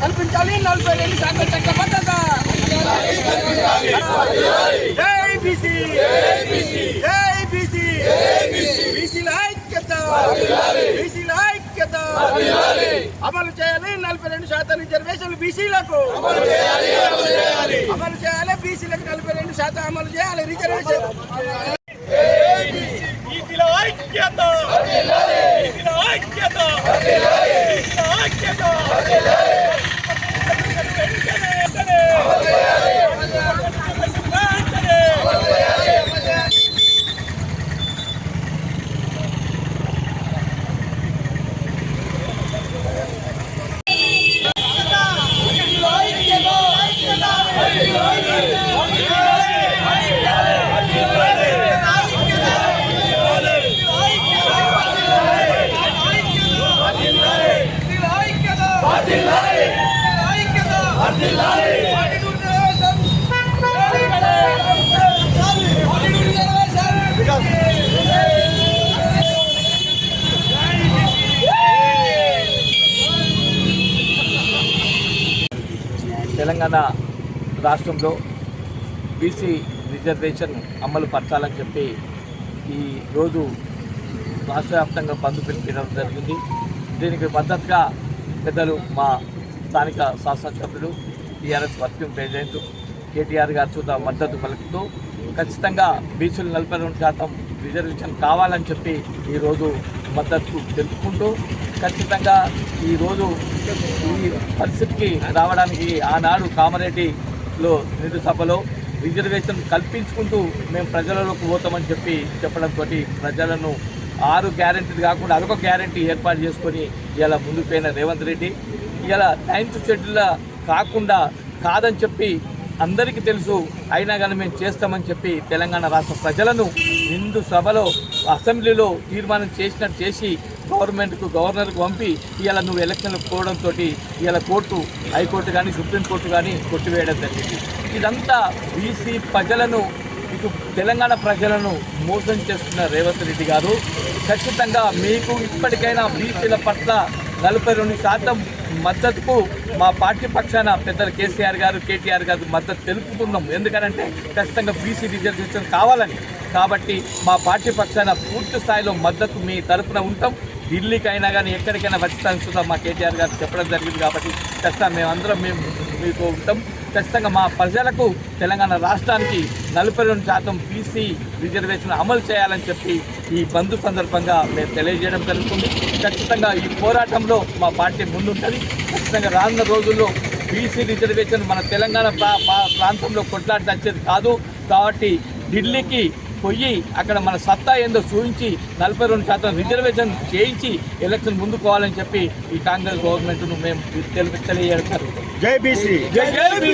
కల్పించాలి నలభై రెండు శాతం చట్ట భద్రత అమలు చేయాలి నలభై రెండు శాతం రిజర్వేషన్లు బీసీలకు. అమలు చేయాలి బీసీలకు నలభై రెండు శాతం అమలు చేయాలి రిజర్వేషన్. బీసీల ఐక్యత. ఐక్యత తెలంగాణ రాష్ట్రంలో బీసీ రిజర్వేషన్ అమలు పరచాలని చెప్పి ఈ రోజు రాష్ట్ర వ్యాప్తంగా బంద్ పిలిపించడం జరిగింది. దీనికి మద్దతుగా పెద్దలు మా స్థానిక శాసనసభ్యులు టీఆర్ఎస్ వర్కింగ్ ప్రెసిడెంట్ కేటీఆర్ గారు చూద్దా మద్దతు పలుకుతూ ఖచ్చితంగా బీసీలు నలభై రెండు శాతం రిజర్వేషన్ కావాలని చెప్పి ఈరోజు మద్దతు తెలుపుకుంటూ ఖచ్చితంగా ఈరోజు ఈ పరిస్థితికి రావడానికి ఆనాడు కామారెడ్డిలో నిండు సభలో రిజర్వేషన్ కల్పించుకుంటూ మేము ప్రజలలోకి పోతామని చెప్పి చెప్పడంతో ప్రజలను ఆరు గ్యారెంటీలు కాకుండా అదొక గ్యారెంటీ ఏర్పాటు చేసుకొని ఇలా ముందుకు పోయిన రేవంత్ రెడ్డి ఇలా నైన్త్ షెడ్యూల్ కాకుండా కాదని చెప్పి అందరికీ తెలుసు అయినా కానీ మేము చేస్తామని చెప్పి తెలంగాణ రాష్ట్ర ప్రజలను నిండు సభలో అసెంబ్లీలో తీర్మానం చేసినట్టు చేసి గవర్నమెంట్కు గవర్నర్కు పంపి ఇవాళ నువ్వు ఎలక్షన్లకు పోవడంతో ఇవాళ కోర్టు హైకోర్టు కానీ సుప్రీంకోర్టు కానీ కొట్టివేయడం జరిగింది. ఇదంతా బీసీ ప్రజలను ఇటు తెలంగాణ ప్రజలను మోసం చేస్తున్న రేవంత్ రెడ్డి గారు. ఖచ్చితంగా మీకు ఇప్పటికైనా బీసీల పట్ల నలభై రెండు శాతం మద్దతుకు మా పార్టీ పక్షాన పెద్దలు కేసీఆర్ గారు కేటీఆర్ గారు మద్దతు తెలుపుతున్నాం. ఎందుకంటే ఖచ్చితంగా బీసీ రిజర్వేషన్ కావాలని. కాబట్టి మా పార్టీ పక్షాన పూర్తి స్థాయిలో మద్దతు మీ తరఫున ఉంటాం. ఢిల్లీకి అయినా కానీ ఎక్కడికైనా ఖచ్చితంగా చూద్దాం. మా కేటీఆర్ గారు చెప్పడం జరిగింది కాబట్టి ఖచ్చితంగా మేమందరం మేము మీకు ఉంటాం. ఖచ్చితంగా మా ప్రజలకు తెలంగాణ రాష్ట్రానికి నలభై రెండు శాతం బీసీ రిజర్వేషన్ అమలు చేయాలని చెప్పి ఈ బంధు సందర్భంగా మేము తెలియజేయడం జరుగుతుంది. ఖచ్చితంగా ఈ పోరాటంలో మా పార్టీ ముందుంటుంది. ఖచ్చితంగా రానున్న రోజుల్లో బీసీ రిజర్వేషన్ మన తెలంగాణ ప్రా- ప్రాంతంలో కొట్లాడి వచ్చేది కాదు. కాబట్టి ఢిల్లీకి పోయి అక్కడ మన సత్తా ఏందో చూపించి నలభై రెండు శాతం రిజర్వేషన్ చేయించి ఎలక్షన్ ముందుకోవాలని చెప్పి ఈ కాంగ్రెస్ గవర్నమెంట్ను మేము తెలిపి తెలియజేయడం జరుగుతుంది జై బీసీ.